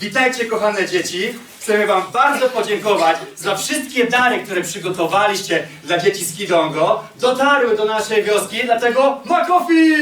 Witajcie kochane dzieci. Chcemy wam bardzo podziękować za wszystkie dary, które przygotowaliście dla dzieci z Kidongo. Dotarły do naszej wioski, dlatego Makofi!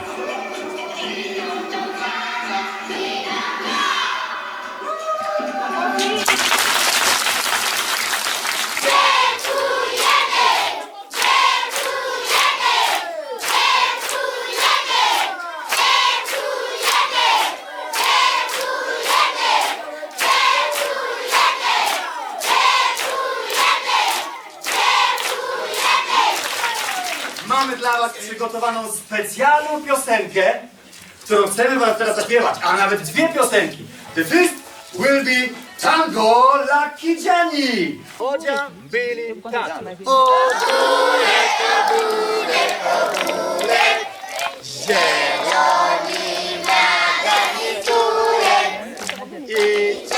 Thank you. Mamy dla was przygotowaną specjalną piosenkę, którą chcemy wam teraz zaśpiewać, a nawet dwie piosenki. The first will be Tango Lucky Jenny. Odzia byli tak. I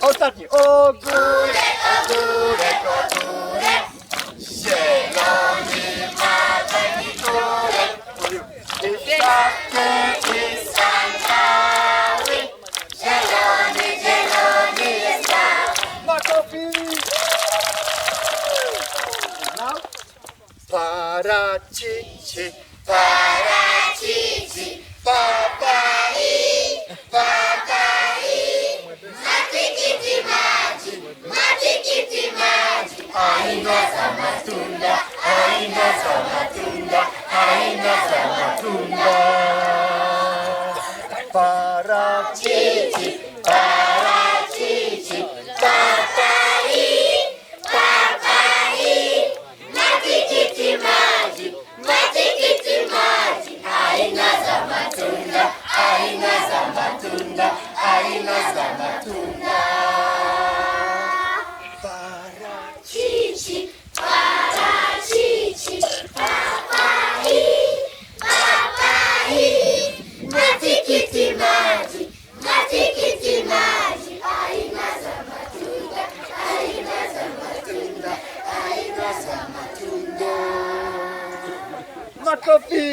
Ostatni. Ogórek! Ogórek, ogórek. Zielony ma taki górek. I sandały. Zielony, zielony jest cały. Makofili! Paracici. Paracici, 发啦唧唧。আমার টপি